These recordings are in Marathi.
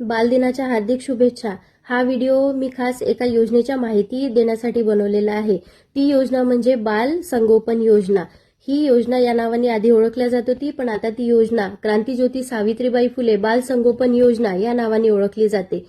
बालदिनाच्या हार्दिक शुभेच्छा. हा व्हिडिओ मी खास एका योजनेच्या माहिती देण्यासाठी बनवलेला आहे. ती योजना म्हणजे बाल संगोपन योजना. ही योजना या नावाने आधी ओळखल्या जात होती पण आता ती योजना क्रांतीज्योती सावित्रीबाई फुले बाल संगोपन योजना या नावाने ओळखली जाते.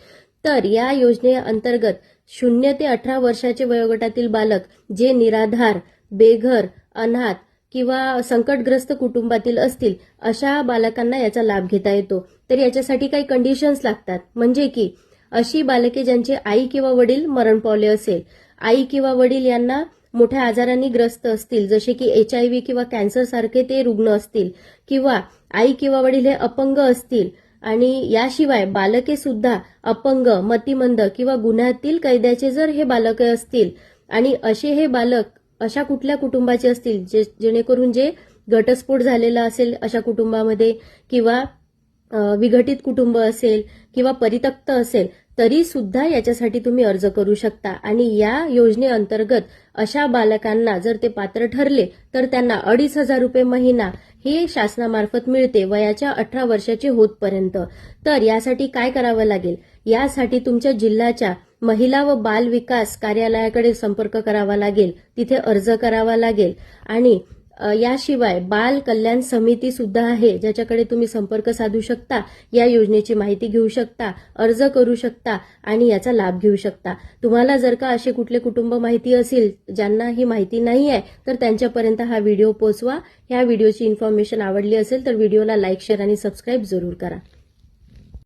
तर या योजनेअंतर्गत शून्य ते अठरा वर्षाचे वयोगटातील बालक जे निराधार बेघर अनाथ किंवा संकटग्रस्त कुटुंबातील असतील अशा बालकांना याचा लाभ घेता येतो. तर याच्यासाठी काही कंडिशन्स लागतात. म्हणजे की अशी बालके ज्यांचे आई किंवा वडील मरण पावले असेल आई किंवा वडील यांना मोठ्या आजारांनी ग्रस्त असतील जसे की एच आय व्ही किंवा कॅन्सर सारखे ते रुग्ण असतील किंवा आई किंवा वडील हे अपंग असतील आणि याशिवाय बालके सुद्धा अपंग मतिमंद किंवा गुन्ह्यातील कैद्याचे जर हे बालके असतील आणि असे हे बालक अशा कुठल्या कुटुंबाचे असतील जे जेणेकरून जे घटस्फोट झालेला असेल अशा कुटुंबामध्ये किंवा विघटित कुटुंब असेल किंवा परित्यक्त असेल तरी सुद्धा याच्यासाठी तुम्ही अर्ज करू शकता. आणि या योजनेअंतर्गत अशा बालकांना जर ते पात्र ठरले तर त्यांना अडीच हजार रुपये महिना हे शासनामार्फत मिळते वयाच्या अठरा वर्षाचे होतपर्यंत. तर यासाठी काय करावं लागेल? यासाठी तुमच्या जिल्ह्याच्या महिला व बाल विकास कार्यालयाकडे संपर्क करावा लागेल तिथे अर्ज करावा लागेल आणि याशिवाय बाल कल्याण समिती सुद्धा आहे ज्याच्याकडे तुम्ही संपर्क साधू शकता या योजनेची माहिती घेऊ शकता अर्ज करू शकता आणि याचा लाभ घेऊ शकता. तुम्हाला जर का असे कुठले कुटुंब माहिती असेल ज्यांना ही माहिती नाही आहे तर त्यांच्यापर्यंत हा व्हिडिओ पोचवा ह्या व्हिडिओची इन्फॉर्मेशन आवडली असेल तर व्हिडिओला लाईक शेअर आणि सबस्क्राईब जरूर करा.